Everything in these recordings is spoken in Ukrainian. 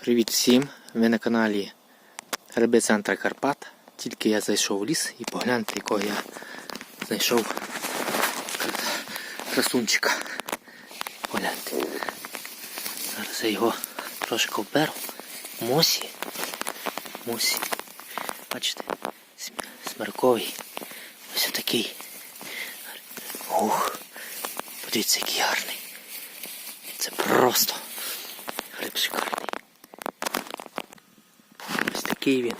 Привіт всім! Ви на каналі Гриби Центра Карпат. Тільки я зайшов в ліс і погляньте, якого я знайшов красунчика. Погляньте. Зараз я його трошки оберу. Мосі. Мосі. Бачите? См- Смирковий. Ось отакий. Ух. Подивіться, який гарний. Це просто гриб шикарний. Такий він.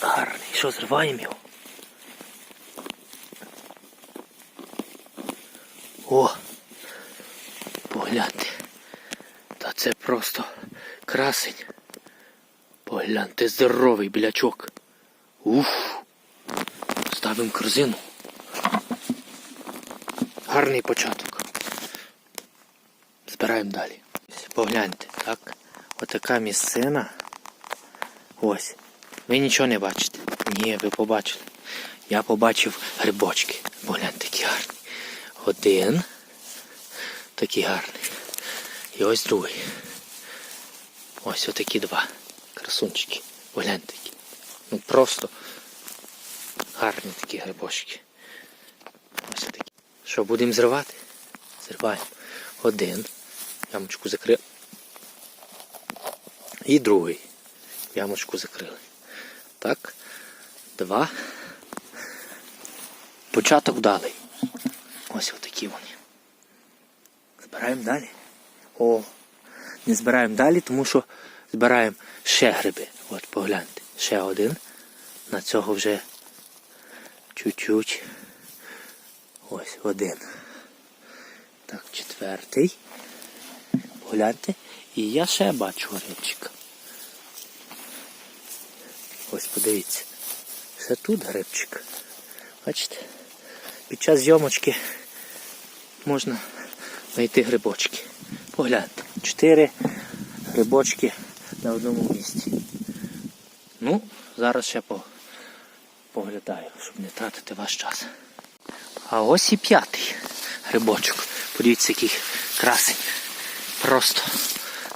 Гарний. Що, зриваємо його? О! Погляньте. Та це просто красень. Погляньте, здоровий білячок. Уф. Ставимо корзину. Гарний початок. Збираємо далі. Погляньте, так? Отака місцина. Ось. Ви нічого не бачите. Ні, ви побачили. Я побачив грибочки. Погляньте, які гарні. Один. Такий гарний. І ось другий. Ось отакі два. Красунчики. Погляньте які. Ну просто гарні такі грибочки. Ось такі. Що, будемо зривати? Зриваємо. Один. Ямочку закрив. І другий. Ямочку закрили. Так. Два. Початок вдалий. Ось отакі вони. Збираємо далі. О, не збираємо далі, тому що збираємо ще гриби. От погляньте. Ще один. На цього вже чуть-чуть. Ось один. Так, четвертий. Погляньте. І я ще бачу грибчика. Ось подивіться. Це тут грибчик. Бачите? Під час зйомочки можна знайти грибочки. Погляньте. Чотири грибочки на одному місці. Ну, зараз ще по... поглядаю, щоб не тратити ваш час. А ось і п'ятий грибочок. Подивіться, який красень. Просто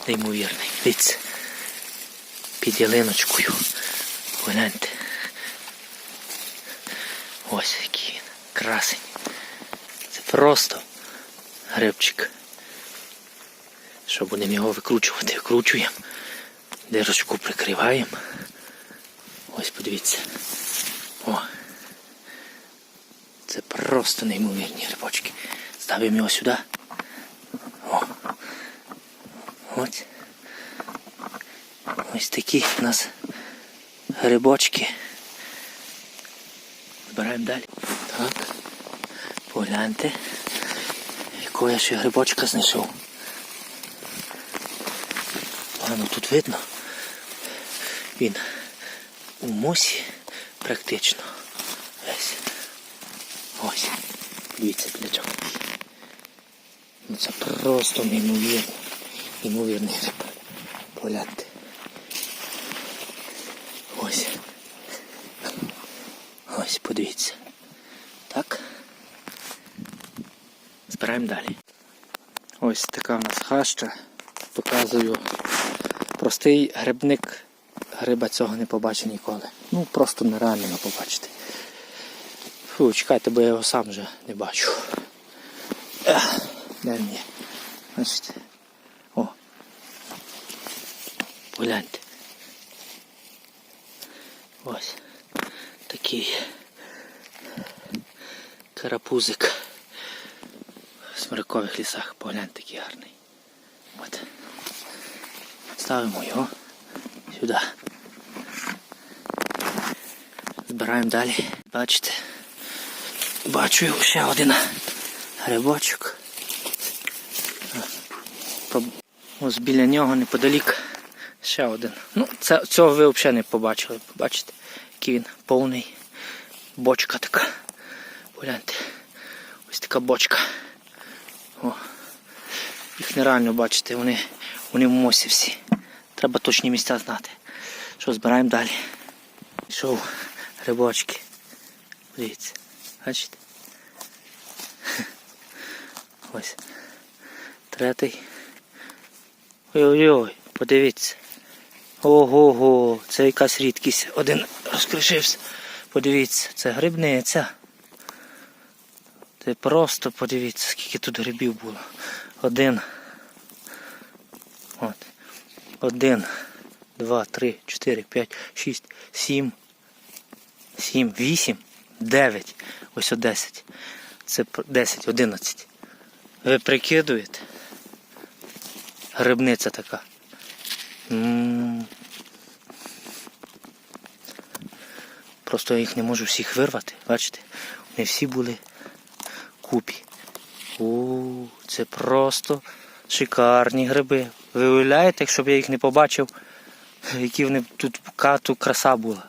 неймовірний. Дивіться. Під ялиночкою. Гляньте. Ось який він. Красень. Це просто грибчик. Що будемо його викручувати? Викручуємо. Дирочку прикриваємо. Ось подивіться. О. Це просто неймовірні грибочки. Ставимо його сюди. О. Ось. Ось такі у нас грибочки. Збираємо далі. Так. Погляньте. Якого я ще грибочка знайшов. Погано тут видно. Він у мосі практично. Весь. Ось. Дивіться, плячок. Ну це просто неймовірний. Неймовірний гриб. Погляньте. Ось. Ось, подивіться. Так. Збираємо далі. Ось така в нас хаща. Показую. Простий грибник гриба цього не побачить ніколи. Ну просто нереально побачити. Фу, чекайте, бо я його сам вже не бачу. Ех, де він є? Бачите? О. Погляньте. Ось такий карапузик в смирикових лісах. Погляньте, який гарний. От. Ставимо його сюди. Збираємо далі. Бачите? Бачу ще один грибочок. Ось біля нього неподалік ще один. Ну, це, цього ви взагалі не побачили. Побачите, який він повний. Бочка така. Погляньте. Ось така бочка. О. Їх нереально бачити, вони, вони в мосі всі. Треба точні місця знати. Що, збираємо далі. Пішов грибочки. Дивіться. Бачите? Ось. Третій. Ой-ой-ой, подивіться. Ого-го, це якась рідкість. Один розкришився. Подивіться, це грибниця. Це просто подивіться, скільки тут грибів було. Один. От. Один, два, три, чотири, п'ять, шість, сім. Сім, вісім, дев'ять. Ось о десять. Це пр- десять, одинадцять. Ви прикидуєте? Грибниця така. М. Просто я їх не можу всіх вирвати. Бачите? Вони всі були купі. О, це просто шикарні гриби. Ви уявляєте, якщо я їх не побачив, які вони тут кату краса була.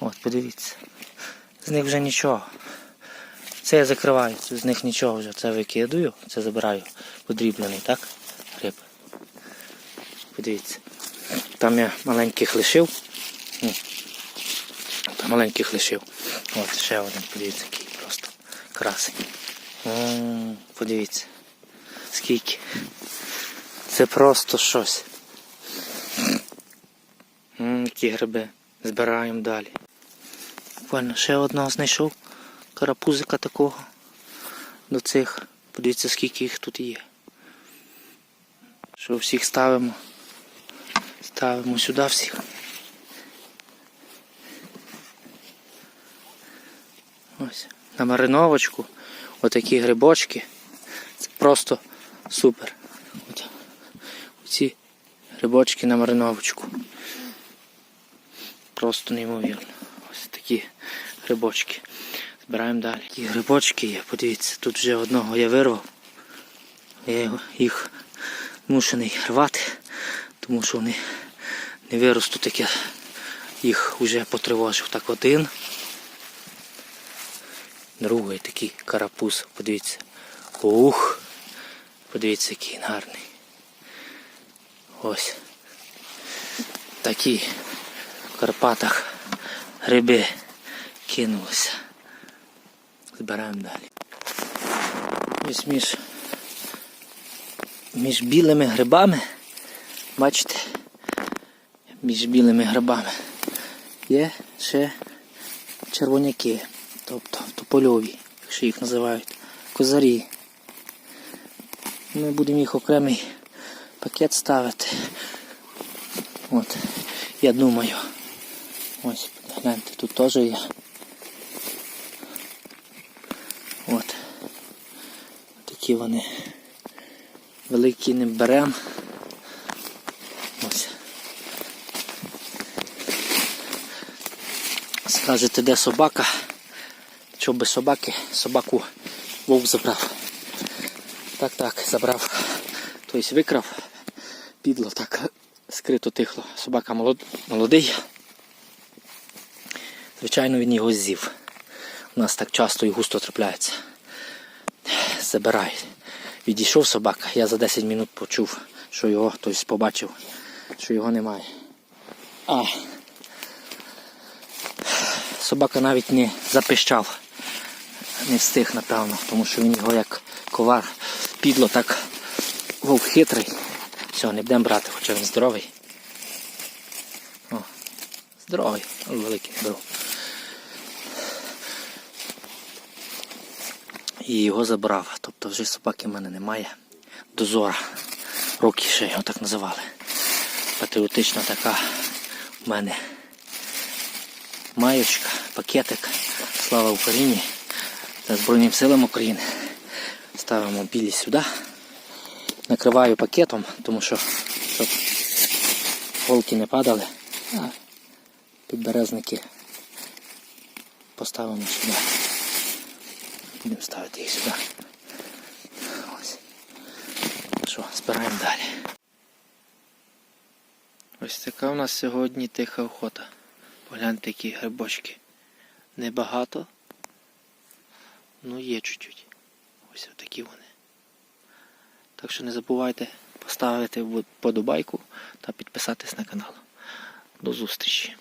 От, подивіться. З них вже нічого. Це я закриваю, з них нічого вже. Це викидаю, це забираю. Подріблений, так? Гриб. Подивіться. Там я маленьких лишив. Там маленьких лишив. От ще один, подивіться, який просто красень. М, Подивіться. Скільки. Це просто щось. Які гриби. Збираємо далі. Буквально ще одного знайшов. Карапузика такого. До цих. Подивіться, скільки їх тут є. Що всіх ставимо. Ставимо сюди всіх. Ось. На мариновочку. Отакі грибочки. Це просто супер. От. Оці грибочки на мариновочку. Просто неймовірно. Ось такі грибочки. Збираємо далі. Такі грибочки є, подивіться, тут вже одного я вирвав. Я їх мушений рвати, тому що вони не виростуть таке. Їх вже потривожив. Так один. Другий такий карапуз, подивіться. Ух! Подивіться, який гарний. Ось. Такі в Карпатах гриби кинулися. Збираємо далі. Ось між, між білими грибами, бачите, між білими грибами є ще червоняки, тобто топольові, якщо їх називають, козарі. Ми будемо їх окремий пакет ставити. От, я думаю. Ось, гляньте, тут теж є. От. Такі вони великі не беремо. Ось. Скажете, де собака? Що без собаки? Собаку вовк забрав. Так, так, забрав. Тобто викрав. Підло так скрито тихло. Собака молод... молодий. Звичайно, він його з'їв. У нас так часто і густо трапляється. Забирай. Відійшов собака, я за 10 минут почув, що його, тобто побачив, що його немає. А. Собака навіть не запищав. Не встиг, напевно, тому що він його як ковар підло так вовк хитрий. Все, не будемо брати, хоча він здоровий. О, здоровий, але великий не беру. І його забрав. Тобто вже собаки в мене немає. Дозора. Рокі ще його так називали. Патріотична така в мене маєчка, пакетик. Слава Україні та Збройним силам України. Ставимо білі сюди. Накриваю пакетом, тому що щоб голки не падали. А підберезники поставимо сюди. Будемо ставити їх сюди. Ось. Що, збираємо далі. Ось така у нас сьогодні тиха охота. Погляньте, які грибочки. Небагато. Ну є чуть-чуть. Ось такі вони. Так що не забувайте поставити вподобайку та підписатись на канал. До зустрічі!